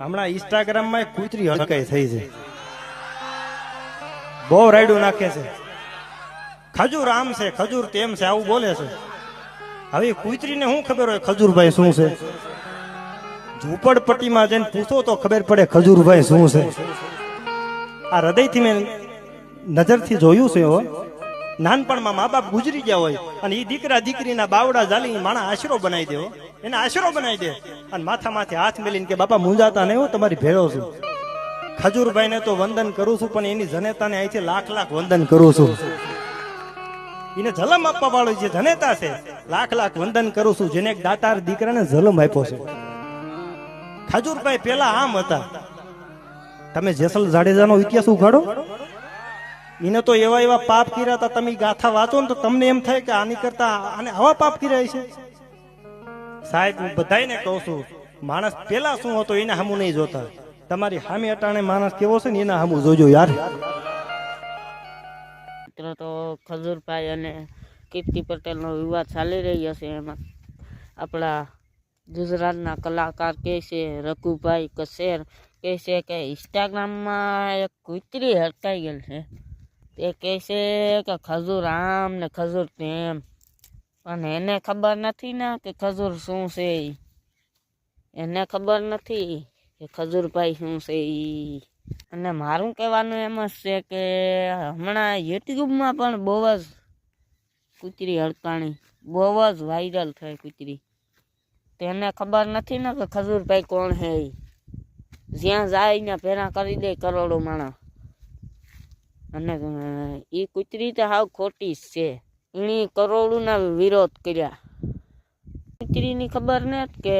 હમણાં ઇન્સ્ટાગ્રામમાં કૂતરી હડકાઈ થઈ છે. બહુ રાયડું નાખે છે. ખજૂર આમ છે, ખજૂર તેમ છે, આવું બોલે છે. હવે કૂતરીને શું ખબર હોય ખજૂરભાઈ શું છે? ઝૂંપડપટ્ટીમાં જઈને પૂછો તો ખબર પડે ખજૂરભાઈ શું છે. આ હૃદયથી મેં નજરથી જોયું છે હો. નાનપણમાં મા બાપ ગુજરી ગયા હોય અને એ દીકરા દીકરીના બાવડા જાલી માણા આશરો બનાવી દેવો એને આશરો બનાવી દે. અને માથા માથે હાથ મેલીને કે, બાપા મુંજાતા નહીં હું, તમારી ભેળો છું. ખજૂરભાઈને તો વંદન કરું છું, પણ એની જનેતાને અહીંથી લાખ લાખ વંદન કરું છું. એને જલમ આપવા વાળો જે જનેતા છે, લાખ લાખ વંદન કરું છું, જેને એક દાતાર દીકરાને જલમ આપ્યો છે. ખજૂરભાઈ પેલા આમ હતા. તમે જેસલ જાડેજાનો ઇતિહાસ ઉઘાડો. એને તો એવા એવા પાપ કર્યા હતા, તમે ગાથા વાંચો ને તો તમને એમ થાય કે આની કરતા આને આવા પાપ કર્યા છે. સાહેબ, હું બધાયને કહું છું, માણસ પેલા શું હતો એને સામું નહીં જોતા. તમારી સામે અટાણે માણસ કેવો છે ને એના સામું જોજો યાર. મિત્ર તો ખજૂરભાઈ અને કીર્તિ પટેલનો વિવાદ ચાલી રહ્યો છે એમાં. આપણા ગુજરાતના કલાકાર કહે છે, રઘુભાઈ કસેર કહે છે કે ઇન્સ્ટાગ્રામમાં એક કૂતરી હટકાઈ ગયેલ છે. તે કહે છે કે ખજૂર આમ ને ખજૂર તેમ. પણ એને ખબર નથી ને કે ખજૂર શું છે એને ખબર નથી કે ખજૂરભાઈ શું છે ઈ. અને મારું કહેવાનું એમ જ છે કે હમણાં યુટ્યુબમાં પણ બહુ જ કૂતરી હડકાણી, બહુ જ વાયરલ થઈ કૂતરી. તેને ખબર નથી ને કે ખજૂરભાઈ કોણ છે જ્યાં જાય ને ભેરા કરી દે કરોડો માણસ. અને એ કૂતરી તો હાવ ખોટી છે. એની કરોડોના વિરોધ કર્યા. કૂતરીની ખબર ને કે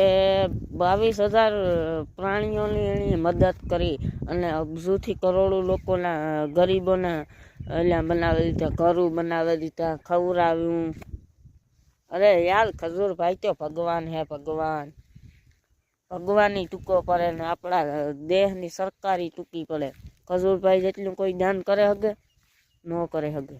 બાવીસ હજાર પ્રાણીઓની એની મદદ કરી અને અબજુથી કરોડો લોકોના ગરીબોને એટલે બનાવી દીધા, ઘરું બનાવી દીધા, ખવડાવ્યું. અરે યાર, ખજૂરભાઈ તો ભગવાન હે ભગવાન. ભગવાનની ટૂંકો પડે ને આપણા દેહની સરકારી ટૂંકી પડે. ખજૂરભાઈ જેટલું કોઈ દાન કરે હગે ન કરે હગે.